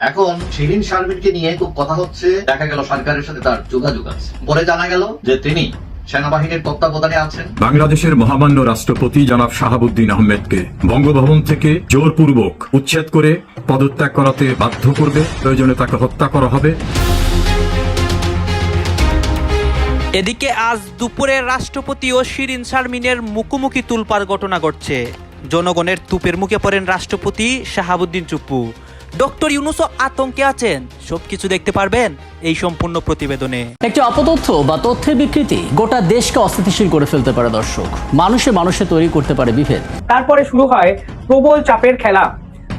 এখন শিরিন শারমিনকে নিয়ে খুব কথা হচ্ছে। দেখা গেল সরকারের সাথে তার যোগাযোগ আছে। পরে জানা গেল যে তিনি সেনাবাহিনীর তত্ত্বাবধানে আছেন। বাংলাদেশের মহামান্য রাষ্ট্রপতি জনাব শাহাবুদ্দিন আহমেদকে বঙ্গভবন থেকে জোরপূর্বক উচ্ছেদ করে পদত্যাগ করাতে বাধ্য করবে। প্রয়োজনে তাকে হত্যা করা হবে। এদিকে আজ দুপুরে রাষ্ট্রপতি ও শিরিন শারমিনের মুখোমুখি তুলপার ঘটনা ঘটছে। জনগণের তুপের মুখে পড়েন রাষ্ট্রপতি শাহাবুদ্দিন চুপ্পু। ডক্টর ইউনুসও আতঙ্কে আছেন। সবকিছু দেখতে পারবেন এই সম্পূর্ণ প্রতিবেদনে। একটি অপতথ্য বা তথ্যের বিকৃতি গোটা দেশকে অস্থিতিশীল করে ফেলতে পারে দর্শক। মানুষে মানুষে তৈরি করতে পারে বিভেদ। তারপরে শুরু হয় প্রবল চাপের খেলা।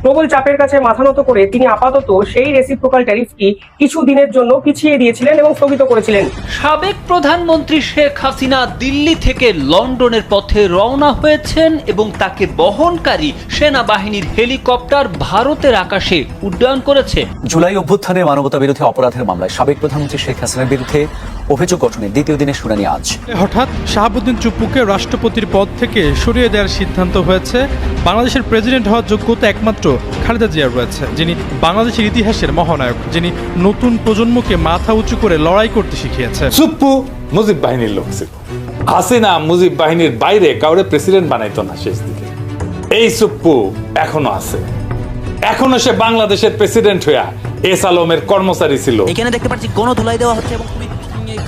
প্রবল চাপের কাছে মাথা নত করে তিনি আপাতত সেই রেসিপ্রোকাল ট্যারিফটি কিছু দিনের জন্য পিছিয়ে দিয়েছিলেন এবং স্থগিত করেছিলেন। সাবেক প্রধানমন্ত্রী শেখ হাসিনা দিল্লি থেকে লন্ডনের পথে রওনা হয়েছেন এবং তাকে বহনকারী সেনাবাহিনীর হেলিকপ্টার ভারতের আকাশে উড্ডয়ন করেছে। জুলাই অভ্যুত্থানে মানবতা বিরোধী অপরাধের মামলায় সাবেক প্রধানমন্ত্রী শেখ হাসিনার বিরুদ্ধে অভিযোগ গঠনের দ্বিতীয় দিনের শুনানি আজ। হঠাৎ শাহাবুদ্দিন চুপ্পুকে রাষ্ট্রপতির পদ থেকে সরিয়ে দেওয়ার সিদ্ধান্ত হয়েছে। বাংলাদেশের প্রেসিডেন্ট হওয়ার যোগ্যতা একমাত্র খালেদা জিয়ার রয়েছে যিনি বাংলাদেশের ইতিহাসের মহানায়ক যিনি নতুন প্রজন্মকে মাথা উঁচু করে লড়াই করতে শিখিয়েছে। সুপ্পু মুজিব বাহিনীর লোক ছিল। হাসিনা মুজিব বাহিনীর বাইরে কাউরে প্রেসিডেন্ট বানাইতো না শেষ দিকে। এই সুপ্পু এখনও আছে। এখনও সে বাংলাদেশের প্রেসিডেন্ট হইয়া এস আলমের কর্মচারী ছিল। এখানে দেখতে পাচ্ছি গণ ধুলাই দেওয়া হচ্ছে এবং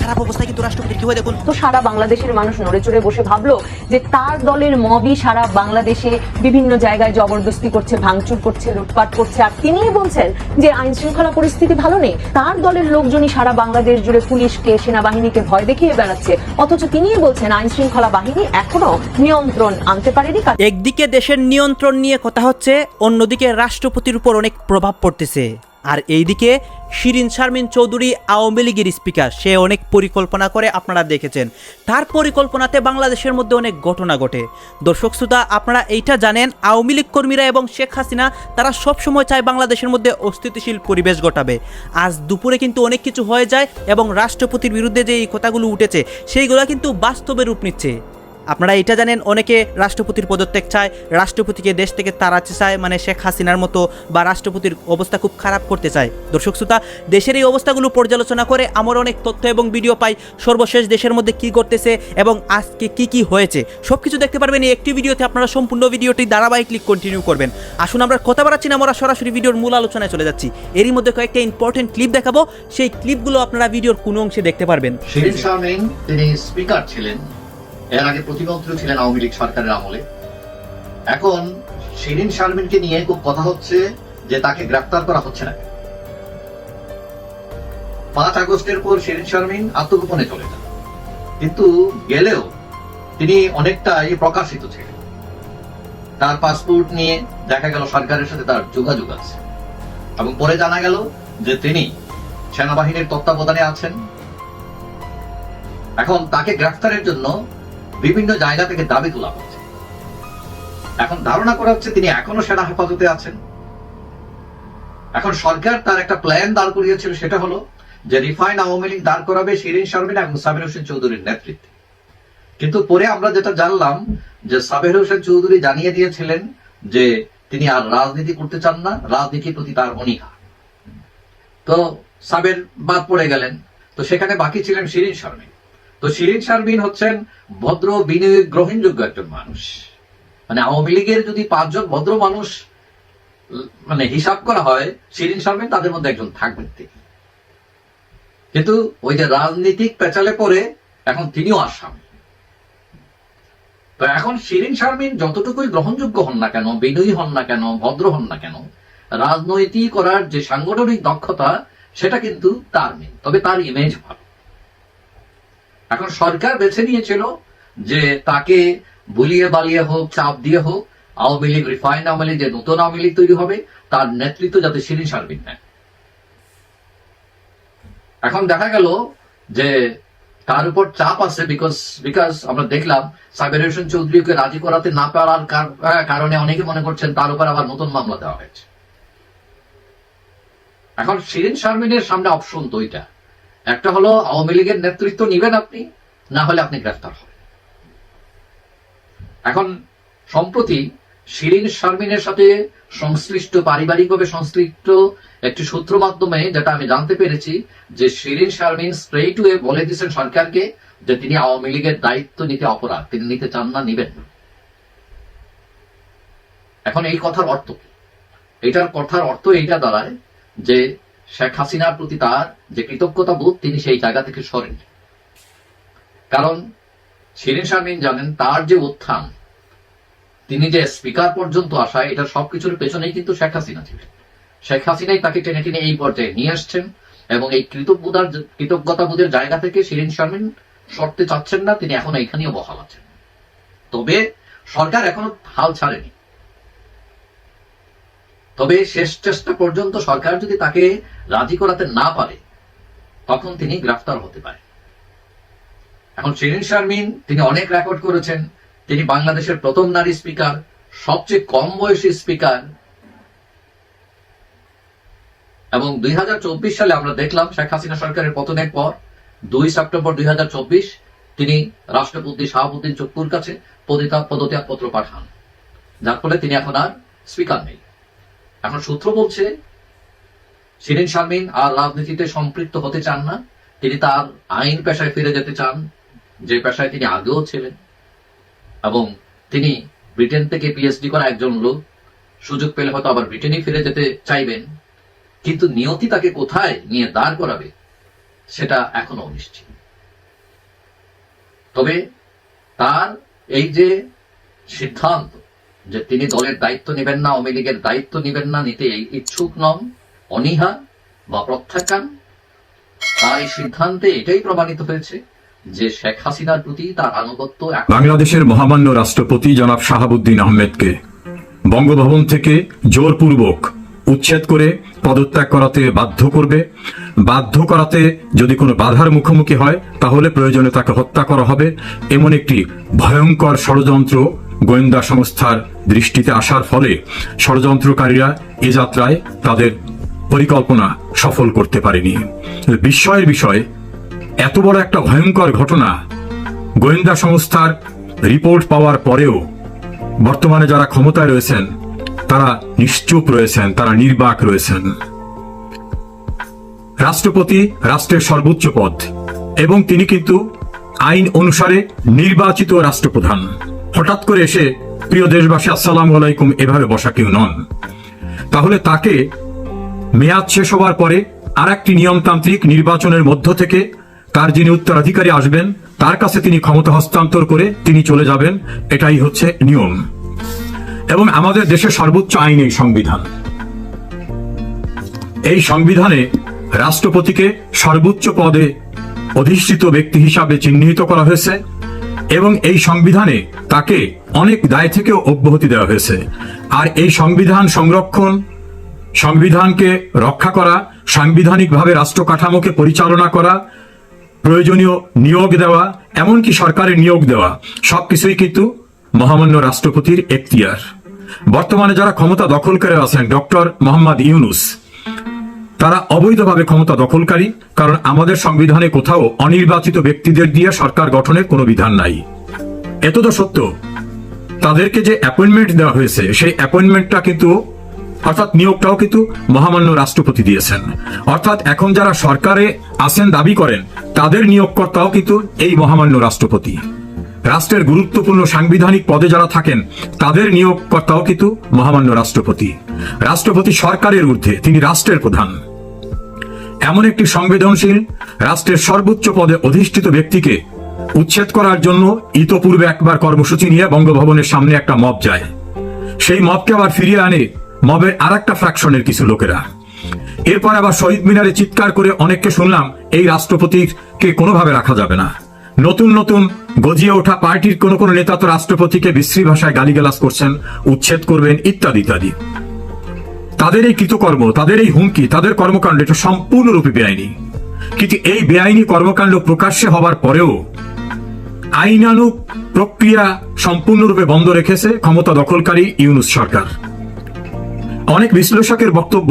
খারাপ অবস্থায় কিন্তু রাষ্ট্রপতি কি হয় দেখুন? তো সারা বাংলাদেশের মানুষ নড়ে চড়ে বসে ভাবলো যে তার দলের মবই সারা বাংলাদেশে বিভিন্ন জায়গায় জবরদস্তি করছে ভাঙচুর করছে লুটপাট করছে। আর তিনিই বলছেন যে আইন শৃঙ্খলা পরিস্থিতি ভালো নেই। তার দলের লোকজনই সারা বাংলাদেশ জুড়ে পুলিশকে সেনাবাহিনীকে ভয় দেখিয়ে বেড়াচ্ছে। অথচ তিনিই বলছেন আইন শৃঙ্খলা বাহিনী এখনও নিয়ন্ত্রণ আনতে পারেনি। একদিকে দেশের নিয়ন্ত্রণ নিয়ে কথা হচ্ছে অন্যদিকে রাষ্ট্রপতির উপর অনেক প্রভাব পড়তেছে। আর এইদিকে শিরিন শারমিন চৌধুরী আওয়ামী লীগের স্পিকার। সে অনেক পরিকল্পনা করে আপনারা দেখেছেন। তার পরিকল্পনাতে বাংলাদেশের মধ্যে অনেক ঘটনা ঘটে। দর্শক শ্রোতা, আপনারা এইটা জানেন, আওয়ামী লীগ কর্মীরা এবং শেখ হাসিনা, তারা সব সময় চায় বাংলাদেশের মধ্যে অস্থিতিশীল পরিবেশ ঘটাবে। আজ দুপুরে কিন্তু অনেক কিছু হয়ে যায় এবং রাষ্ট্রপতির বিরুদ্ধে যে এই কথাগুলো উঠেছে, সেইগুলো কিন্তু বাস্তবে রূপ নিচ্ছে। আপনারা এটা জানেন, অনেকে রাষ্ট্রপতির পদত্যাগ চায়, রাষ্ট্রপতিকে দেশ থেকে তাড়াতে চায় মানে শেখ হাসিনার মতো বা রাষ্ট্রপতির অবস্থা খুব খারাপ করতে চায়। দর্শক শ্রোতা, দেশের এই অবস্থাগুলো পর্যালোচনা করে আমার অনেক তথ্য এবং ভিডিও পাই, সর্বশেষ দেশের মধ্যে কি করতেছে এবং আজকে কি কি হয়েছে। সব কিছু দেখতে পারবেন এই একটি ভিডিওতে, আপনারা সম্পূর্ণ ভিডিওটি ধারাবাহিকলি কন্টিনিউ করবেন। আসুন আমরা কথা বাড়াচ্ছি না, আমরা সরাসরি ভিডিওর মূল আলোচনায় চলে যাচ্ছি। এরই মধ্যে কয়েকটা ইম্পর্টেন্ট ক্লিপ দেখাবো, সেই ক্লিপগুলো আপনারা ভিডিওর কোনো অংশে দেখতে পারবেন। তিনি স্পিকার ছিলেন। এর আগে প্রতিমন্ত্রী ছিলেন আওয়ামী লীগ সরকারের আমলে। এখন শিরিন শারমিনকে নিয়ে খুব কথা হচ্ছে যে তাকে গ্রেফতার করা হচ্ছে না। পাঁচ আগস্টের পর শিরিন শারমিন আত্মগোপনে চলে যান। কিন্তু গেলেও তিনি অনেকটাই প্রকাশিত ছিলেন। তার পাসপোর্ট নিয়ে দেখা গেল সরকারের সাথে তার যোগাযোগ আছে। এবং পরে জানা গেল যে তিনি সেনাবাহিনীর তত্ত্বাবধানে আছেন। এখন তাকে গ্রেফতারের জন্য বিভিন্ন জায়গা থেকে দাবি তোলা হচ্ছে। এখন ধারণা করা হচ্ছে তিনি এখনও সেনা হেফাজতে আছেন। এখন সরকার তার একটা প্ল্যান দাঁড় করিয়েছিল, সেটা হলো যে রিফাইন আওয়ামী লীগ দাঁড় করাবে শিরিন শারমিন এবং সাবির হোসেন চৌধুরীর নেতৃত্বে। কিন্তু পরে আমরা যেটা জানলাম যে সাবের হোসেন চৌধুরী জানিয়ে দিয়েছিলেন যে তিনি আর রাজনীতি করতে চান না, রাজনীতির প্রতি তার অনীহা। তো সাবের বাদ পড়ে গেলেন। তো সেখানে বাকি ছিলেন শিরিন শারমিন। তো শিরিন শারমিন হচ্ছেন ভদ্র বিনয়ী গ্রহণযোগ্য একজন মানুষ। মানে আওয়ামী লীগের যদি পাঁচজন ভদ্র মানুষ মানে হিসাব করা হয়, শিরিন শারমিন তাদের মধ্যে একজন থাকবেন তিনি। কিন্তু ওই যে রাজনীতিক পেঁচালে পরে এখন তিনিও আসামি। তো এখন শিরিন শারমিন যতটুকুই গ্রহণযোগ্য হন না কেন, বিনয়ী হন না কেন, ভদ্র হন না কেন, রাজনৈতিক করার যে সাংগঠনিক দক্ষতা, সেটা কিন্তু তার নেই। তবে তার ইমেজ ভালো। এখন সরকার বেছে নিয়েছিল যে তাকে বুলিয়ে বালিয়ে হোক, চাপ দিয়ে হোক, আওয়ামী লীগ রিফাইন্ড আওয়ামী লীগ যে নতুন আওয়ামী লীগ তৈরি হবে, তার নেতৃত্ব যাতে শিরিন শারমিন নেয়। এখন দেখা গেল যে তার উপর চাপ আছে বিকজ বিকজ আমরা দেখলাম সাবের হোসেন চৌধুরীকে রাজি করাতে না পারার কারণে অনেকে মনে করছেন তার উপর আবার নতুন মামলা দেওয়া হয়েছে। এখন শিরিন শারমিনের সামনে অপশন তো দুইটা একটা হলো আওয়ামী লীগের নেতৃত্ব নিবেন আপনি, না হলে আপনি গ্রেফতার হবেন এখন সম্প্রতি শিরিন শারমিনের সাথে সংশ্লিষ্ট, পারিবারিকভাবে সংশ্লিষ্ট একটি সূত্র মাধ্যমে যেটা আমি জানতে পেরেছি, যে শিরিন শারমিন স্ট্রেইট ওয়ে বলে দিয়েছেন সরকারকে যে তিনি আওয়ামী লীগের দায়িত্ব নিতে অপরাধ, তিনি নিতে চান না, নিবেন। এখন এই কথার অর্থ এটার কথার অর্থ এইটা দাঁড়ায় যে শেখ হাসিনার প্রতি তার যে কৃতজ্ঞতা বোধ তিনি সেই জায়গা থেকে সরেন। কারণ শিরিন শারমিন জানেন, তার যে উত্থান, তিনি যে স্পিকার পর্যন্ত আসা এটা সবকিছুর পেছনেই কিন্তু শেখ হাসিনা ছিলেন। শেখ হাসিনাই তাকে টেনে টেনে এই পর্যায়ে নিয়ে আসছেন এবং এই কৃতজ্ঞতার কৃতজ্ঞতা বোধের জায়গা থেকে শিরিন শারমিন সরতে চাচ্ছেন না, তিনি এখন এখানেও বহাল আছেন। তবে সরকার এখনও হাল ছাড়েনি। তবে শেষ চেষ্টা পর্যন্ত সরকার যদি তাকে রাজি করাতে না পারে, তখন তিনি গ্রেফতার হতে পারে এখন শিরিন শারমিন, তিনি অনেক রেকর্ড করেছেন। তিনি বাংলাদেশের প্রথম নারী স্পিকার সবচেয়ে কম বয়সী স্পিকার এবং দুই হাজার চব্বিশ সালে আমরা দেখলাম শেখ হাসিনা সরকারের পতনের পর, দুই সেপ্টেম্বর দুই তিনি রাষ্ট্রপতি শাহাবুদ্দিন চুপ্পুর কাছে পদত্যাগ পদত্যাগপত্র পাঠান। যার ফলে তিনি এখন আর স্পিকার নেই। এখন সূত্র বলছে, শিরিন শারমিন আর রাজনীতিতে সম্পৃক্ত হতে চান না। তিনি তার আইন পেশায় ফিরে যেতে চান, যে পেশায় তিনি আগেও ছিলেন। এবং তিনি ব্রিটেন থেকে পিএইচডি করা একজন লোক। সুযোগ পেলে হয়তো আবার ব্রিটেনে ফিরে যেতে চাইবেন। কিন্তু নিয়তি তাকে কোথায় নিয়ে দাঁড় করাবে, সেটা এখনও অনিশ্চিত। তবে তার এই যে সিদ্ধান্ত যে তিনি দলের দায়িত্ব নেবেন না, আওয়ামী লীগের দায়িত্ব নেবেন না, নিতে ইচ্ছুক নন, অনীহা বা প্রত্যাখ্যান, তার এই সিদ্ধান্তে এটাই প্রমাণিত হয়েছে যে শেখ হাসিনার প্রতি তার আনুগত্য বাংলাদেশের মহামান্য রাষ্ট্রপতি জনাব শাহাবুদ্দিন আহমেদকে বঙ্গভবন থেকে জোরপূর্বক উচ্ছেদ করে পদত্যাগ করাতে বাধ্য করবে। বাধ্য করাতে যদি কোনো বাধার মুখোমুখি হয়, তাহলে প্রয়োজনে তাকে হত্যা করা হবে। এমন একটি ভয়ঙ্কর ষড়যন্ত্র গোয়েন্দা সংস্থার দৃষ্টিতে আসার ফলে ষড়যন্ত্রকারীরা এ যাত্রায় তাদের পরিকল্পনা সফল করতে পারেনি। বিস্ময়ের বিষয়, এত বড় একটা ভয়ঙ্কর ঘটনা গোয়েন্দা সংস্থার রিপোর্ট পাওয়ার পরেও বর্তমানে যারা ক্ষমতায় রয়েছেন, তারা নিশ্চুপ রয়েছেন, তারা নির্বাক রয়েছেন। রাষ্ট্রপতি রাষ্ট্রের সর্বোচ্চ পদ এবং তিনি কিন্তু আইন অনুসারে নির্বাচিত রাষ্ট্রপ্রধান। হঠাৎ করে এসে, প্রিয় দেশবাসী, আসসালাম আলাইকুম। এভাবে বসা কেউ নন। তাহলে তাকে মেয়াদ শেষ হবার পরে আর একটি নিয়মতান্ত্রিক নির্বাচনের মধ্য থেকে তার যিনি উত্তরাধিকারী আসবেন, তার কাছে তিনি ক্ষমতা হস্তান্তর করে তিনি চলে যাবেন। এটাই হচ্ছে নিয়ম। এবং আমাদের দেশের সর্বোচ্চ আইন এই সংবিধান। এই সংবিধানে রাষ্ট্রপতিকে সর্বোচ্চ পদে অধিষ্ঠিত ব্যক্তি হিসাবে চিহ্নিত করা হয়েছে। এবং এই সংবিধানে তাকে অনেক দায় থেকেও অব্যাহতি দেওয়া হয়েছে। আর এই সংবিধান সংরক্ষণ, সংবিধানকে রক্ষা করা, সাংবিধানিকভাবে রাষ্ট্র কাঠামোকে পরিচালনা করা, প্রয়োজনীয় নিয়োগ দেওয়া, এমনকি সরকারের নিয়োগ দেওয়া, সবকিছুই কিন্তু মহামান্য রাষ্ট্রপতির এখতিয়ার। বর্তমানে যারা ক্ষমতা দখল করে আছেন, ডক্টর মোহাম্মদ ইউনুস তারা অবৈধভাবে ক্ষমতা দখলকারী, কারণ আমাদের সংবিধানে কোথাও অনির্বাচিত ব্যক্তিদের দিয়ে সরকার গঠনের কোনো বিধান নাই। এত তো সত্য তাদেরকে যে অ্যাপয়েন্টমেন্ট দেওয়া হয়েছে, সেই অ্যাপয়েন্টমেন্টটা কিন্তু, অর্থাৎ নিয়োগটাও কিন্তু মহামান্য রাষ্ট্রপতি দিয়েছেন। অর্থাৎ এখন যারা সরকারে আছেন, দাবি করেন, তাদের নিয়োগকর্তাও কিন্তু এই মহামান্য রাষ্ট্রপতি। রাষ্ট্রের গুরুত্বপূর্ণ সাংবিধানিক পদে যারা থাকেন, তাদের নিয়োগকর্তাও কিন্তু মহামান্য রাষ্ট্রপতি। রাষ্ট্রপতি সরকারের ঊর্ধ্বে, তিনি রাষ্ট্রের প্রধান। এমন একটি সংবেদনশীল রাষ্ট্রের সর্বোচ্চ পদে অধিষ্ঠিত ব্যক্তিকে উচ্ছেদ করার জন্য ইতপূর্বে একবার কর্মসূচি নিয়ে বঙ্গভবনের সামনে একটা মব যায়। সেই মবকে আবার ফিরিয়ে আনে মবের আর একটা ফ্র্যাকশনের কিছু লোকেরা। এরপর আবার শহীদ মিনারে চিৎকার করে অনেককে শুনলাম এই রাষ্ট্রপতিকে কোনোভাবে রাখা যাবে না। নতুন নতুন গজিয়ে ওঠা পার্টির কোন কোনো নেতা তো রাষ্ট্রপতিকে বিশ্রী ভাষায় গালিগালাজ করছেন, উচ্ছেদ করবেন ইত্যাদি ইত্যাদি। তাদের এই কৃতকর্ম, তাদের এই হুমকি, তাদের কর্মকাণ্ড এটা সম্পূর্ণরূপে বেআইনি। কিন্তু এই বেআইনি কর্মকাণ্ড প্রকাশ্যে হবার পরেও আইনানুগ প্রক্রিয়া সম্পূর্ণরূপে বন্ধ রেখেছে ক্ষমতা দখলকারী ইউনুস সরকার। অনেক বিশ্লেষকের বক্তব্য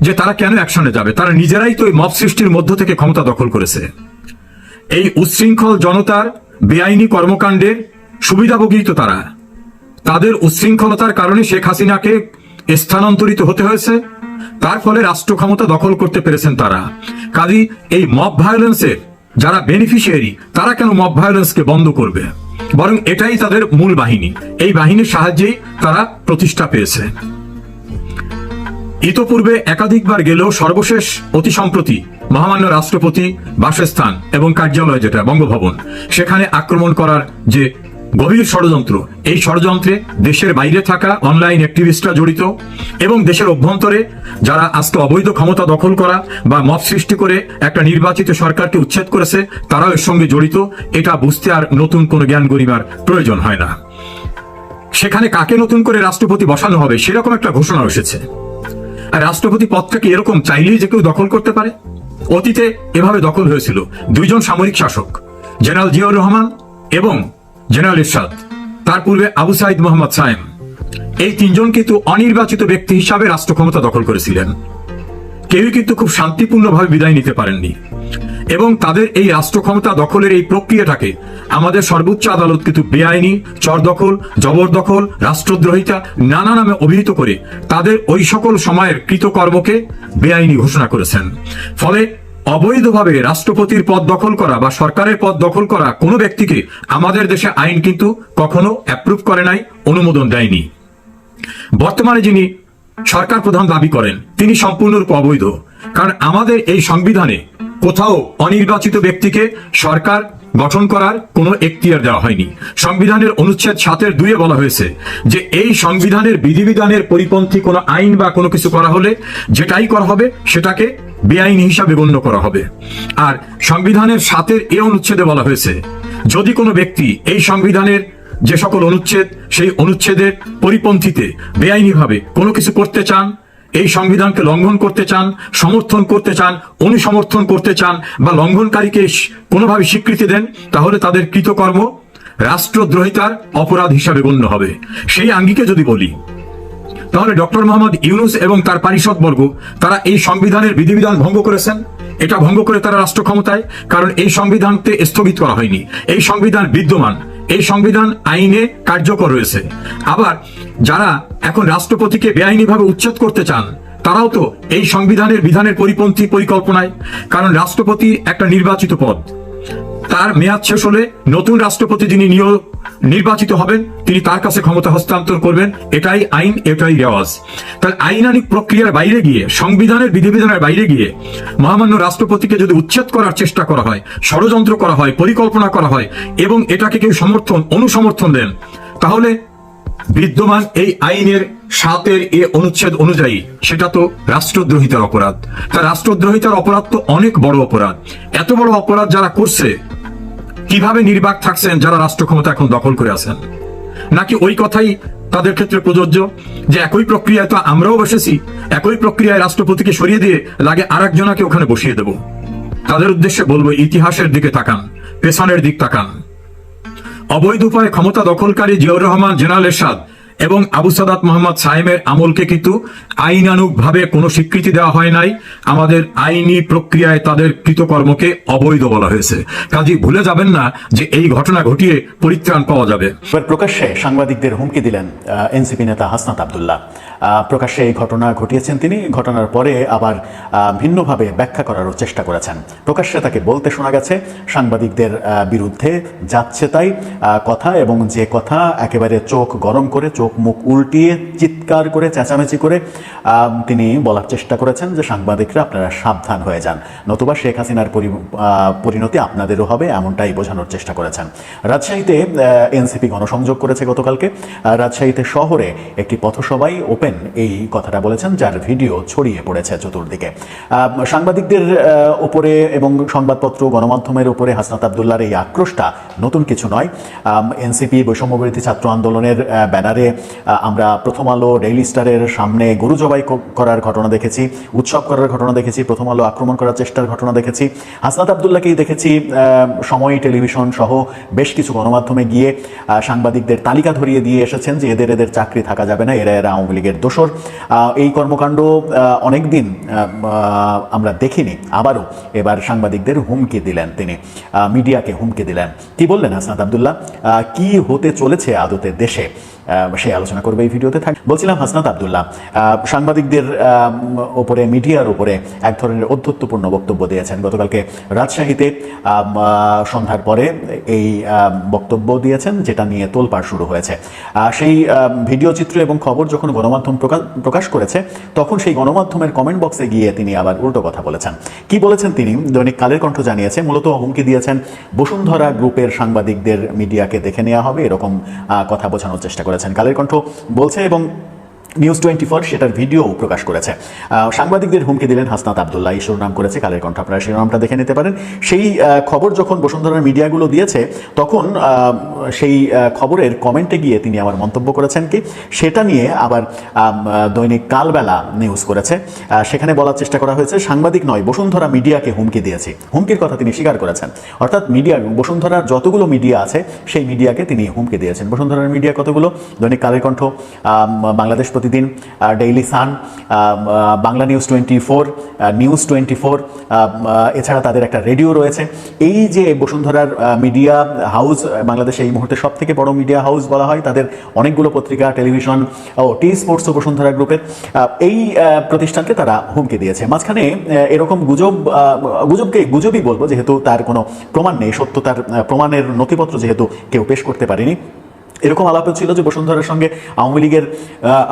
যে তারা কেন অ্যাকশনে যাবে, তারা নিজেরাই তো এই মব সৃষ্টির মধ্য থেকে ক্ষমতা দখল করেছে। এই উচ্ছৃঙ্খল জনতার বেআইনি কর্মকাণ্ডের সুবিধাভোগী তো তারা। তাদের উচ্ছৃঙ্খলতার কারণে শেখ হাসিনাকে স্থানান্তরিত হতে হয়েছে। তার ফলে রাষ্ট্র ক্ষমতা দখল করতে পেরেছেন তারা। কাজী, এই মব ভায়োলেন্সের যারা বেনিফিশিয়ারি তারা কেন মব ভায়োলেন্সকে বন্ধ করবে? বরং এটাই তাদের মূল বাহিনী। এই বাহিনীর সাহায্যেই তারা প্রতিষ্ঠা পেয়েছে। ইতোপূর্বে একাধিকবার গেলেও সর্বশেষ অতি সম্প্রতি মহামান্য রাষ্ট্রপতি বাসস্থান এবং কার্যালয় যেটা, বঙ্গভবন, সেখানে আক্রমণ করার যে গভীর ষড়যন্ত্র। এই ষড়যন্ত্রে দেশের বাইরে থাকা অনলাইন অ্যাক্টিভিস্টরা জড়িত এবং দেশের অভ্যন্তরে যারা আজকে অবৈধ ক্ষমতা দখল করা বা মত সৃষ্টি করে একটা নির্বাচিত সরকারকে উচ্ছেদ করেছে, তারাও এর সঙ্গে জড়িত। এটা বুঝতে আর নতুন কোনো জ্ঞান গরিমার প্রয়োজন হয় না। সেখানে কাকে নতুন করে রাষ্ট্রপতি বসানো হবে সেরকম একটা ঘোষণা এসেছে। আর রাষ্ট্রপতি পদটাকে এরকম চাইলেই যে কেউ দখল করতে পারে? অতীতে এভাবে দখল হয়েছিল দুইজন সামরিক শাসক, জেনারেল জিয়াউর রহমান এবং জেনারেল ইরশাদ, তার পূর্বে আবু সাইদ মোহাম্মদ সায়েম। এই তিনজন কিন্তু অনির্বাচিত ব্যক্তি হিসাবে রাষ্ট্র ক্ষমতা দখল করেছিলেন। কেউই কিন্তু খুব শান্তিপূর্ণভাবে বিদায় নিতে পারেননি। এবং তাদের এই রাষ্ট্র ক্ষমতা দখলের এই প্রক্রিয়াটাকে আমাদের সর্বোচ্চ আদালত কিন্তু বেআইনি, চরদখল, জবরদখল, রাষ্ট্রদ্রোহিতা নানা নামে অভিহিত করে তাদের ওই সকল সময়ের কৃতকর্মকে বেআইনি ঘোষণা করেছেন। ফলে অবৈধভাবে রাষ্ট্রপতির পদ দখল করা বা সরকারের পদ দখল করা কোনো ব্যক্তিকে আমাদের দেশে আইন কিন্তু কখনো অ্যাপ্রুভ করে নাই, অনুমোদন দেয়নি। বর্তমানে যিনি সরকার প্রধান দাবি করেন, তিনি সম্পূর্ণরূপে অবৈধ। কারণ আমাদের এই সংবিধানে কোথাও অনির্বাচিত ব্যক্তিকে সরকার গঠন করার কোনো এখতিয়ার দেওয়া হয়নি। সংবিধানের অনুচ্ছেদ সাতের দুয়ে বলা হয়েছে যে এই সংবিধানের বিধিবিধানের পরিপন্থী কোনো আইন বা কোনো কিছু করা হলে যেটাই করা হবে সেটাকে বেআইনি হিসাবে গণ্য করা হবে। আর সংবিধানের সাতের এ অনুচ্ছেদে বলা হয়েছে, যদি কোনো ব্যক্তি এই সংবিধানের যে সকল অনুচ্ছেদ, সেই অনুচ্ছেদের পরিপন্থীতে বেআইনিভাবে কোনো কিছু করতে চান, এই সংবিধানকে লঙ্ঘন করতে চান, সমর্থন করতে চান, অনুসমর্থন করতে চান, বা লঙ্ঘনকারীকে কোনোভাবে স্বীকৃতি দেন, তাহলে তাদের কৃতকর্ম রাষ্ট্রদ্রোহিতার অপরাধ হিসাবে গণ্য হবে। সেই আঙ্গিকে যদি বলি তাহলে ডক্টর মোহাম্মদ ইউনুস এবং তার পারিষদবর্গ, তারা এই সংবিধানের বিধিবিধান ভঙ্গ করেছেন? এটা ভঙ্গ করে তারা রাষ্ট্র ক্ষমতায়? কারণ এই সংবিধানকে স্থগিত করা হয়নি। এই সংবিধান বিদ্যমান। এই সংবিধান আইনে কার্যকর রয়েছে। আবার যারা এখন রাষ্ট্রপতিকে বেআইনিভাবে উচ্ছেদ করতে চান, তারাও তো এই সংবিধানের বিধানের পরিপন্থী পরিকল্পনায়। কারণ রাষ্ট্রপতি একটা নির্বাচিত পদ। তার মেয়াদ শেষ হলে নতুন রাষ্ট্রপতি যিনি নিয়োগ নির্বাচিত হবেন, তিনি তার কাছে ক্ষমতা হস্তান্তর করবেন। এটাই আইন, এটাই রেওয়াজ। তাহলে আইনানিক প্রক্রিয়ার বাইরে গিয়ে, সংবিধানের বিধিবিধানের বাইরে গিয়ে, মহামান্য রাষ্ট্রপতিকে যদি উচ্ছেদ করার চেষ্টা করা হয়, ষড়যন্ত্র করা হয়, পরিকল্পনা করা হয়, এবং এটাকে কেউ সমর্থন, অনুসমর্থন দেন, তাহলে বিদ্যমান এই আইনের সাতের এ অনুচ্ছেদ অনুযায়ী সেটা তো রাষ্ট্রদ্রোহিতার অপরাধ। তা রাষ্ট্রদ্রোহিতার অপরাধ তো অনেক বড় অপরাধ। এত বড় অপরাধ যারা করছে, কীভাবে নির্বাক থাকছেন যারা রাষ্ট্র ক্ষমতা এখন দখল করে আছেন? নাকি ওই কথাই তাদের ক্ষেত্রে প্রযোজ্য যে একই প্রক্রিয়ায় তো আমরাও বসেছি, একই প্রক্রিয়ায় রাষ্ট্রপতিকে সরিয়ে দিয়ে লাগে আর একজনাকে ওখানে বসিয়ে দেব। তাদের উদ্দেশ্যে বলব, ইতিহাসের দিকে তাকান, পেছনের দিক তাকান। অবৈধ উপায়ে ক্ষমতা দখলকারী জিয়াউর রহমান, জেনারেল এরশাদ এবং আবু সাদাত মোহাম্মদ সাইমের আমলকে কিন্তু আইনানুগ ভাবে কোনো স্বীকৃতি দেওয়া হয় নাই। আমাদের আইনি প্রক্রিয়ায় তাদের কৃতকর্মকে অবৈধ বলা হয়েছে। কাজী, ভুলে যাবেন না যে এই ঘটনা ঘটিয়ে পরিত্রাণ পাওয়া যাবে। প্রকাশ্যে সাংবাদিকদের হুমকি দিলেন এনসিপি নেতা হাসনাত আবদুল্লাহ। প্রকাশ্যে এই ঘটনা ঘটিয়েছেন তিনি। ঘটনার পরে আবার ভিন্নভাবে ব্যাখ্যা করারও চেষ্টা করেছেন। প্রকাশ্যে তাকে বলতে শোনা গেছে, সাংবাদিকদের বিরুদ্ধে যাচ্ছে তাই কথা এবং যে কথা একেবারে চোখ গরম করে, চোখ মুখ উল্টিয়ে চিৎকার করে, চেঁচামেচি করে তিনি বলার চেষ্টা করেছেন যে সাংবাদিকরা আপনারা সাবধান হয়ে যান। নতুবা শেখ হাসিনার পরিণতি আপনাদেরও হবে এমনটাই বোঝানোর চেষ্টা করেছেন। রাজশাহীতে এনসিপি গণসংযোগ করেছে গতকালকে। রাজশাহীতে শহরে একটি পথসভায় ওপেন এই কথাটা বলেছেন, যার ভিডিও ছড়িয়ে পড়েছে চতুর্দিকে। সাংবাদিকদের উপরে এবং সংবাদপত্র, গণমাধ্যমের উপরে হাসনাত আবদুল্লার এই আক্রোশটা নতুন কিছু নয়। এনসিপি বৈষম্যবিরোধী ছাত্র আন্দোলনের ব্যানারে আমরা প্রথম আলো, ডেইলি স্টারের সামনে গরু জবাই করার ঘটনা দেখেছি, উৎসব করার ঘটনা দেখেছি, প্রথম আলো আক্রমণ করার চেষ্টার ঘটনা দেখেছি। হাসনাত আবদুল্লাহকেই দেখেছি সময়, টেলিভিশন সহ বেশ কিছু গণমাধ্যমে গিয়ে সাংবাদিকদের তালিকা ধরিয়ে দিয়ে এসেছেন যে এদের এদের চাকরি থাকা যাবে না, এরা এরা আওয়ামী লীগের দোসর। এই কর্মকাণ্ড অনেক দিন আমরা দেখিনি। আবারও এবার সাংবাদিকদের হুমকি দিলেন তিনি। মিডিয়াকে হুমকি দিলেন। কি বললেন হাসনাত আবদুল্লাহ? কি হতে চলেছে আদতে দেশে? সেই আলোচনা করবে এই ভিডিওতে থাক বলছিলাম হাসনাত আবদুল্লাহ সাংবাদিকদের ওপরে, মিডিয়ার উপরে এক ধরনের অধ্যত্বপূর্ণ বক্তব্য দিয়েছেন। গতকালকে রাজশাহীতে সন্ধ্যার পরে এই বক্তব্য দিয়েছেন, যেটা নিয়ে তোলপাড় শুরু হয়েছে। সেই ভিডিও চিত্র এবং খবর যখন গণমাধ্যম প্রকা- প্রকাশ করেছে, তখন সেই গণমাধ্যমের কমেন্ট বক্সে গিয়ে তিনি আবার উল্টো কথা বলেছেন। কি বলেছেন তিনি? দৈনিক কালের কণ্ঠ জানিয়েছে, মূলত হুমকি দিয়েছেন, বসুন্ধরা গ্রুপের সাংবাদিকদের মিডিয়াকে দেখে নেওয়া হবে, এরকম কথা বোঝানোর চেষ্টা করেছেন কালের কণ্ঠ। বলছে এবং নিউজ টোয়েন্টি ফোর সেটার ভিডিও প্রকাশ করেছে। সাংবাদিকদের হুমকি দিলেন হাসনাত আবদুল্লাহ, এই শিরোনাম করেছে কালের কণ্ঠ। আপনারা শিরোনামটা দেখে নিতে পারেন। সেই খবর যখন বসুন্ধরার মিডিয়াগুলো দিয়েছে, তখন সেই খবরের কমেন্টে গিয়ে তিনি আমার মন্তব্য করেছেন কি, সেটা নিয়ে আবার দৈনিক কালবেলা নিউজ করেছে। সেখানে বলার চেষ্টা করা হয়েছে, সাংবাদিক নয়, বসুন্ধরা মিডিয়াকে হুমকি দিয়েছে। হুমকির কথা তিনি স্বীকার করেছেন। অর্থাৎ মিডিয়া, বসুন্ধরার যতগুলো মিডিয়া আছে, সেই মিডিয়াকে তিনি হুমকি দিয়েছেন। বসুন্ধরার মিডিয়া কতগুলো? দৈনিক Kaler Kantho Bangladesh Pratidin daily sun Bangla news twenty four news twenty four এছাড়া তাদের একটা রেডিও রয়েছে। এই যে বসুন্ধরার মিডিয়া হাউস বাংলাদেশে এই মুহূর্তে সব থেকে বড় মিডিয়া হাউস বলা হয়, তাদের অনেকগুলো পত্রিকা টেলিভিশন ও টি স্পোর্টস ও বসুন্ধরা গ্রুপের এই প্রতিষ্ঠানকে তারা হুমকি দিয়েছে। মাঝখানে এরকম গুজব গুজবকে, গুজবই বলব, যেহেতু তার কোনো প্রমাণ নেই, সত্যতার প্রমাণের নথিপত্র যেহেতু কেউ পেশ করতে পারেনি এরকম আলাপ ছিল যে বসুন্ধরার সঙ্গে আওয়ামী লীগের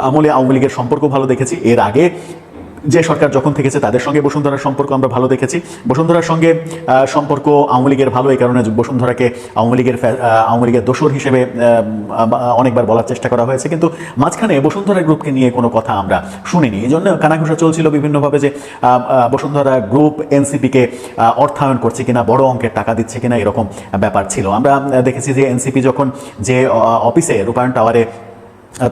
আমলে আওয়ামী লীগের সম্পর্ক ভালো দেখেছি। এর আগে যে সরকার যখন থেকেছে তাদের সঙ্গে বসুন্ধরার সম্পর্ক আমরা ভালো দেখেছি। বসুন্ধরার সঙ্গে সম্পর্ক আওয়ামী লীগের ভালো, এই কারণে বসুন্ধরাকে আওয়ামী লীগের আওয়ামী লীগের দোসর হিসেবে অনেকবার বলার চেষ্টা করা হয়েছে। কিন্তু মাঝখানে বসুন্ধরা গ্রুপকে নিয়ে কোনো কথা আমরা শুনিনি। এই জন্য কানাঘুষা চলছিল বিভিন্নভাবে যে বসুন্ধরা গ্রুপ এনসিপিকে অর্থায়ন করছে কিনা, বড় অঙ্কের টাকা দিচ্ছে কিনা, এরকম ব্যাপার ছিল। আমরা দেখেছি যে এনসিপি যখন যে অফিসে রূপায়ণ টাওয়ারে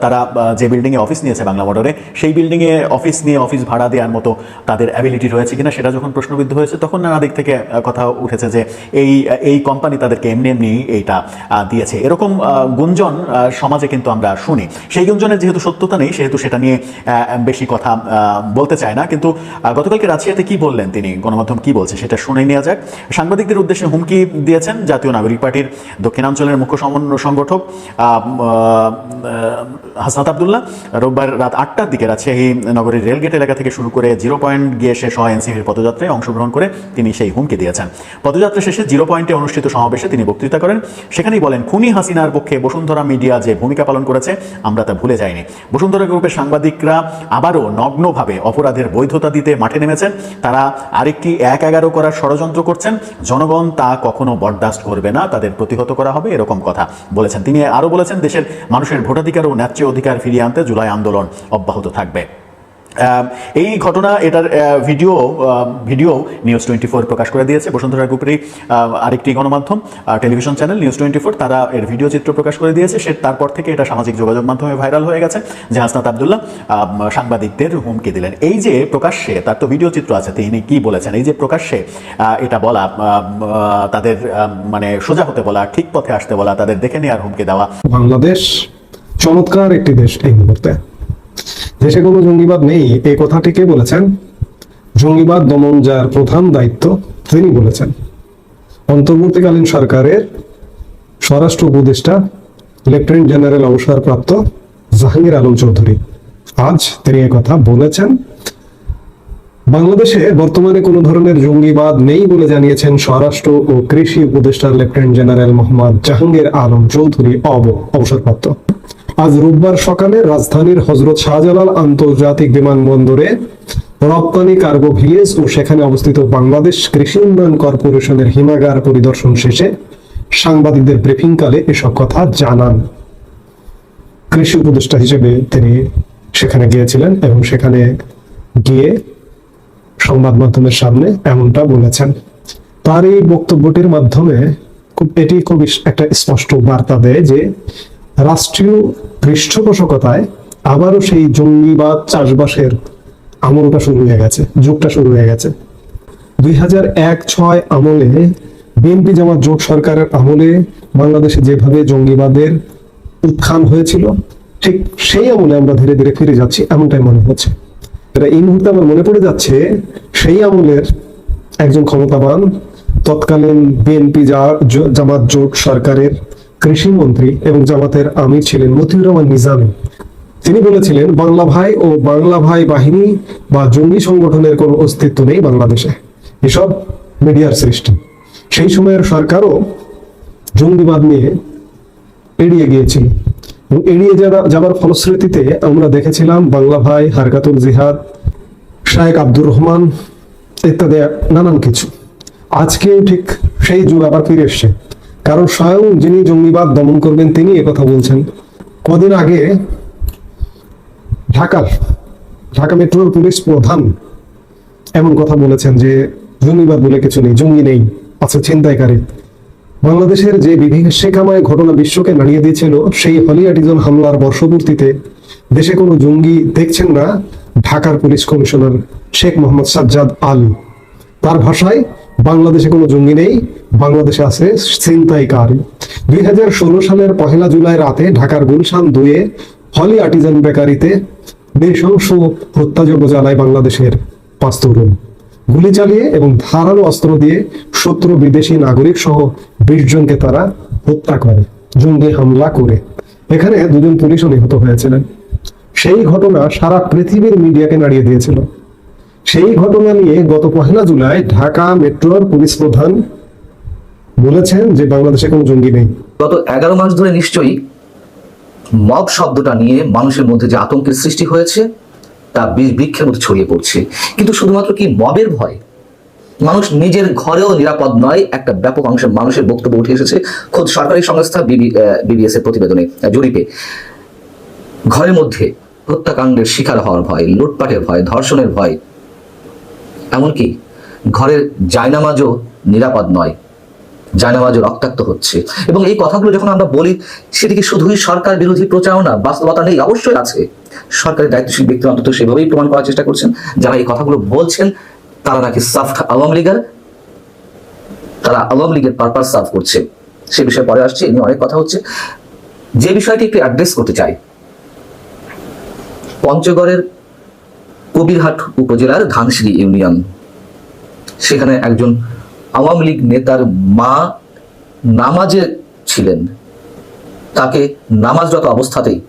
তারা যে বিল্ডিংয়ে অফিস নিয়েছে বাংলা মোটরে, সেই বিল্ডিংয়ে অফিস নিয়ে অফিস ভাড়া দেওয়ার মতো তাদের অ্যাবিলিটি রয়েছে কিনা সেটা যখন প্রশ্নবিদ্ধ হয়েছে, তখন নানা দিক থেকে কথা উঠেছে যে এই এই কোম্পানি তাদেরকে এমনি এমনি এইটা দিয়েছে। এরকম গুঞ্জন সমাজে কিন্তু আমরা শুনি। সেই গুঞ্জনের যেহেতু সত্যতা নেই, সেহেতু সেটা নিয়ে বেশি কথা বলতে চায় না। কিন্তু গতকালকে রাশিয়াতে কি বললেন তিনি? গণমাধ্যম কি বলছে সেটা শুনে নেওয়া যাক। সাংবাদিকদের উদ্দেশ্যে হুমকি দিয়েছেন জাতীয় নাগরিক পার্টির দক্ষিণাঞ্চলের মুখ্য সমন্বয় সংগঠক হাসনাত আবদুল্লাহ, রোববার রাত আটটার দিকে রাজশাহী নগরীর রেলগেট এলাকা থেকে শুরু করে জিরো পয়েন্ট গিয়ে শেষ হয় এনসিপির পদযাত্রায় অংশগ্রহণ করে তিনি সেই হুমকি দিয়েছেন। পদযাত্রা শেষে জিরো পয়েন্টে অনুষ্ঠিত সমাবেশে তিনি বক্তৃতা করেন। সেখানেই বলেন, খুনি হাসিনার পক্ষে বসুন্ধরা মিডিয়া যে ভূমিকা পালন করেছে, আমরা তা ভুলে যাইনি। বসুন্ধরা গ্রুপের সাংবাদিকরা আবারও নগ্নভাবে অপরাধের বৈধতা দিতে মাঠে নেমেছেন। তারা আরেকটি এক এগারো করার ষড়যন্ত্র করছেন। জনগণ তা কখনো বরদাস্ত করবে না, তাদের প্রতিহত করা হবে, এরকম কথা বলেছেন। তিনি আরও বলেছেন, দেশের মানুষের ভোটাধিকার ও ন্যায্য অধিকার ফিরিয়ে আনতে জুলাই আন্দোলন অব্যাহত থাকবে। এই ঘটনা, এটার video video news twenty four প্রকাশ করে দিয়েছে। বসুন্ধরা গ্রুপেরই আরেকটি গণমাধ্যম television channel news twenty four তারা এর ভিডিও চিত্র প্রকাশ করে দিয়েছে। সে, তারপর থেকে এটা সামাজিক যোগাযোগ মাধ্যমে ভাইরাল হয়ে গেছে। যে হাসনাত আবদুল্লাহ সাংবাদিকদের হুমকি দিলেন। এই যে প্রকাশ্যে, তার তো ভিডিও চিত্র আছে, তিনি কি বলেছেন? এই যে প্রকাশ্যে এটা বলা তাদের মানে সোজা হতে বলা, ঠিক পথে আসতে বলা, তাদের দেখে নেওয়ার হুমকি দেওয়া। বাংলাদেশ চমৎকার একটি দেশ এই মুহূর্তে। দেশে কোনো জঙ্গিবাদ নেই, এই কথাটি কে বলেছেন। জঙ্গিবাদ দমন যার প্রধান দায়িত্ব, তিনি বলেছেন। অন্তর্বর্তীকালীন সরকারের স্বরাষ্ট্র উপদেষ্টা, লেফটেন্যান্ট জেনারেল অবসরপ্রাপ্ত জাহাঙ্গীর আলম চৌধুরী আজ তিনি কথা বলেছেন। বাংলাদেশে বর্তমানে কোনো ধরনের জঙ্গিবাদ নেই বলে জানিয়েছেন স্বরাষ্ট্র ও কৃষি উপদেষ্টা লেফটেন্যান্ট জেনারেল মোহাম্মদ জাহাঙ্গীর আলম চৌধুরী অব অবসরপ্রাপ্ত। আজ রোববার সকালে রাজধানীর হজরত শাহজালাল আন্তর্জাতিক বিমানবন্দরে রপ্তানি কার্গো ভিলেজ ও সেখানে অবস্থিত বাংলাদেশ কৃষি উন্নয়ন কর্পোরেশনের হিমাগার পরিদর্শন শেষে সাংবাদিকদের ব্রিফিংকালে এসব কথা জানান। কৃষি উপদেষ্টা হিসেবে তিনি সেখানে গিয়েছিলেন এবং সেখানে গিয়ে সংবাদ মাধ্যমের সামনে এমনটা বলেছেন। তার এই বক্তব্যটির মাধ্যমে খুব এটি খুব একটা স্পষ্ট বার্তা দেয় যে রাষ্ট্রীয় পৃষ্ঠপোষকতায় আবারও সেই জঙ্গিবাদ চাষবাসের আমলটা শুরু হয়ে গেছে, যুগটা শুরু হয়ে গেছে। দুই হাজার এক, ছয় আমলে বিএনপি জামাত জোট সরকারের আমলে বাংলাদেশে যেভাবে জঙ্গিবাদের উত্থান হয়েছিল, ঠিক সেই আমলে আমরা ধীরে ধীরে ফিরে যাচ্ছি, এমনটাই মনে হচ্ছে। এটা এই মুহূর্তে আমার মনে পড়ে যাচ্ছে, সেই আমলের একজন ক্ষমতাবান, তৎকালীন বিএনপি জামাত জোট সরকারের কৃষি মন্ত্রী এবং জামাতের আমির ছিলেন মতিউর রহমান নিজামী। তিনি বলেছিলেন, বাংলা ভাই ও বাংলা ভাই বাহিনী বা জঙ্গি সংগঠনের কোনো অস্তিত্ব নেই বাংলাদেশে। এসব মিডিয়ার সৃষ্টি। সেই সময়ের সরকারও জঙ্গিবাদ নিয়ে এড়িয়ে গিয়েছিল। এবং এড়িয়ে যাওয়া যাবার ফলশ্রুতিতে আমরা দেখেছিলাম, বাংলা ভাই, হারকাতুল জিহাদ, শায়েক আব্দুর রহমান ইত্যাদি নানান কিছু। আজকেও ঠিক সেই যুগ আবার ফিরে এসছে। কারণ স্বয়ং যিনি জঙ্গিবাদ দমন করবেন তিনি কথা বলছেন। কদিন আগে ঢাকার, ঢাকা মেট্রোর পুলিশ প্রধান এমন কথা বলেছেন যে জঙ্গিবাদ বলে কিছু নেই, জঙ্গি নেই, আছে ছিনতাইকারী। বাংলাদেশের যে বিভীষিকাময় ঘটনা বিশ্বকে নাড়িয়ে দিয়েছিল, সেই হলিয়াটিজন হামলার বর্ষপূর্তিতে দেশে কোনো জঙ্গি দেখছেন না ঢাকার পুলিশ কমিশনার শেখ মোহাম্মদ সাজ্জাদ আলী। তার ভাষায় বাংলাদেশে কোনো জঙ্গি নেই, বাংলাদেশে আছে ছিনতাইকারী। দুই হাজার ষোলো সালের পহেলা জুলাই রাতে ঢাকার গুলশান দুয়ে হলি আর্টিজান বেকারিতে নৃশংস হত্যাযজ্ঞ চালায় বাংলাদেশের পাঁচ তরুণ। গুলি চালিয়ে এবং ধারালো অস্ত্র দিয়ে শত্রু বিদেশি নাগরিক সহ বিশ জনকে তারা হত্যা করে, জঙ্গি হামলা করে। এখানে দুজন পুলিশও নিহত হয়েছিলেন। সেই ঘটনা সারা পৃথিবীর মিডিয়াকে নাড়িয়ে দিয়েছিল। সেই ঘটনা নিয়ে গত পহেলা জুলাই ঢাকা মেট্রোর পুলিশ প্রধান বলেছেন যে বাংলাদেশে কোনো জঙ্গি নেই। গত এগারো মাস ধরে নিশ্চয়ই মব শব্দটা নিয়ে মানুষের মধ্যে যে আতঙ্কের সৃষ্টি হয়েছে, তা বৃক্ষের মধ্যে ছড়িয়ে পড়ছে। কিন্তু শুধুমাত্র কি মবের ভয়? মানুষ নিজের ঘরেও নিরাপদ নয়, একটা ব্যাপক অংশের মানুষের বক্তব্য উঠে এসেছে খোদ সরকারি সংস্থা বিবিএস এর প্রতিবেদনে জরিপে। ঘরের মধ্যে হত্যাকাণ্ডের শিকার হওয়ার ভয়, লুটপাটের ভয়, ধর্ষণের ভয় এমনকি ঘরের জায়নামাজও নিরাপদ নয়। জায়নামাজও রক্তাক্ত হচ্ছে। এবং এই কথাগুলো যখন আমরা বলি সেটি কি শুধুই সরকার বিরোধী প্রচারণা, বাস্তবতা নেই, অবশ্যই আছে। সরকারি দায়িত্বশীল ব্যক্তি অন্তত সেভাবেই প্রমাণ করার চেষ্টা করছেন। যারা এই কথাগুলো বলছেন, তারা নাকি সাফট আওয়ামী লীগের? তারা আওয়ামী লীগের পারপাস সার্ভ করছে। সে বিষয়ে পরে আসছে, এ নিয়ে অনেক কথা হচ্ছে। যে বিষয়টি একটু অ্যাড্রেস করতে চাই। পঞ্চগড়ের কবিরহাট উপজেলার ধানসিঁড়ি ইউনিয়ন। সেখানে একজন আওয়ামী লীগ নেতার মা নামাজে ছিলেন। তাকে নামাজরত অবস্থাতেই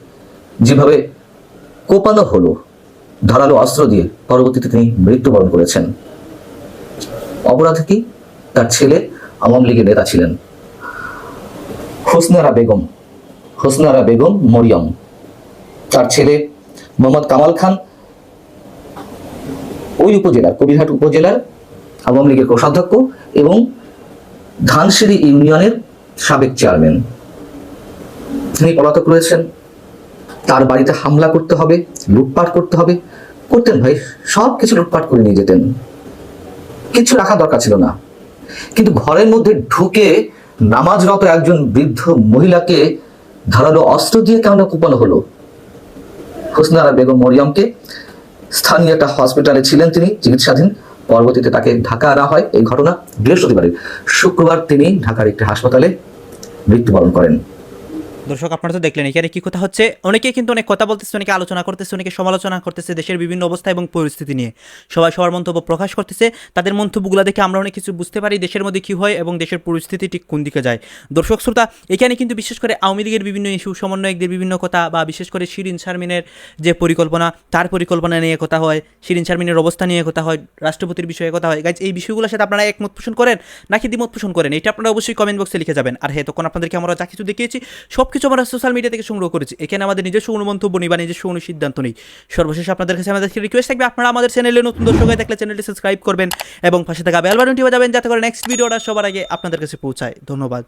যেভাবে কোপানো হলো, ধারালো অস্ত্র দিয়ে পরবর্তীতে তিনি মৃত্যুবরণ করেছেন। অপরাধ কি? তার ছেলে আওয়ামী লীগের নেতা ছিলেন। হোসনারা বেগম হোসনারা বেগম মরিয়ম। তার ছেলে মোহাম্মদ কামাল খান ওই উপজেলার, কবিরহাট উপজেলার আওয়ামী লীগের কোষাধ্যক্ষ এবং ধানসিঁড়ি ইউনিয়নের সাবেক চেয়ারম্যান। তিনি পলাতক রয়েছেন। তার বাড়িতে হামলা করতে হবে, লুটপাট করতে হবে। করতেন ভাই, সব কিছু লুটপাট করে নিয়ে যেতেন। কিছু রাখা দরকার ছিল না। কিন্তু ঘরের মধ্যে ঢুকে নামাজরত একজন বৃদ্ধ মহিলাকে ধারালো অস্ত্র দিয়ে কেন কোপানো হলো? হোসনারা বেগম মরিয়মকে স্থানীয় একটা হসপিটালে ছিলেন তিনি, চিকিৎসাধীন। পরবর্তীতে তাকে ঢাকা আনা হয়। এই ঘটনা বৃহস্পতিবারের। শুক্রবার তিনি ঢাকার একটি হাসপাতালে মৃত্যুবরণ করেন। দর্শক, আপনারা তো দেখলেন এখানে কি কথা হচ্ছে? অনেকে কিন্তু অনেক কথা বলতেছে, অনেকে আলোচনা করতেছে, অনেকে সমালোচনা করতেছে দেশের বিভিন্ন অবস্থা এবং পরিস্থিতি নিয়ে। সবাই সবার মন্তব্য প্রকাশ করতেছে, তাদের মন্তব্যগুলো দেখে আমরা অনেক কিছু বুঝতে পারি দেশের মধ্যে কী হয় এবং দেশের পরিস্থিতি ঠিক কোন দিকে যায়। দর্শক, শ্রোতা, এখানে কিন্তু বিশেষ করে আওয়ামী লীগের বিভিন্ন ইস্যু, সমন্বয়কদের বিভিন্ন কথা বা বিশেষ করে শিরিন শারমিনের যে পরিকল্পনা, তার পরিকল্পনা নিয়ে কথা হয়, শিরিন শারমিনের অবস্থা নিয়ে কথা হয়, রাষ্ট্রপতির বিষয়ে কথা হয়। গাইজ এই বিষয়গুলোর সাথে আপনারা একমত পোষণ করেন নাকি দ্বিমত পোষণ করেন? এটা আপনারা অবশ্যই কমেন্ট বক্সে লিখে যাবেন। আর হ্যাঁ তখন আপনাদেরকে আমরা যা কিছু দেখিয়েছি সব কিছু আমরা সোশ্যাল মিডিয়া থেকে সংগ্রহ করেছি। এখানে আমাদের নিজস্ব কোনো মন্তব্য নেই বা নিজস্ব কোনো সিদ্ধান্ত নেই। সর্বশেষ আপনাদের কাছে আমাদের রিকোয়েস্ট থাকবে, আপনারা আমাদের চ্যানেলে নতুন দর্শক হয়ে থাকলে চ্যানেলটি সাবস্ক্রাইব করবেন এবং পাশে থাকা বেল বাটনটি বাজাবেন, যাতে করে নেক্সট ভিডিওটা সবার আগে আপনাদের কাছে পৌঁছায়। ধন্যবাদ।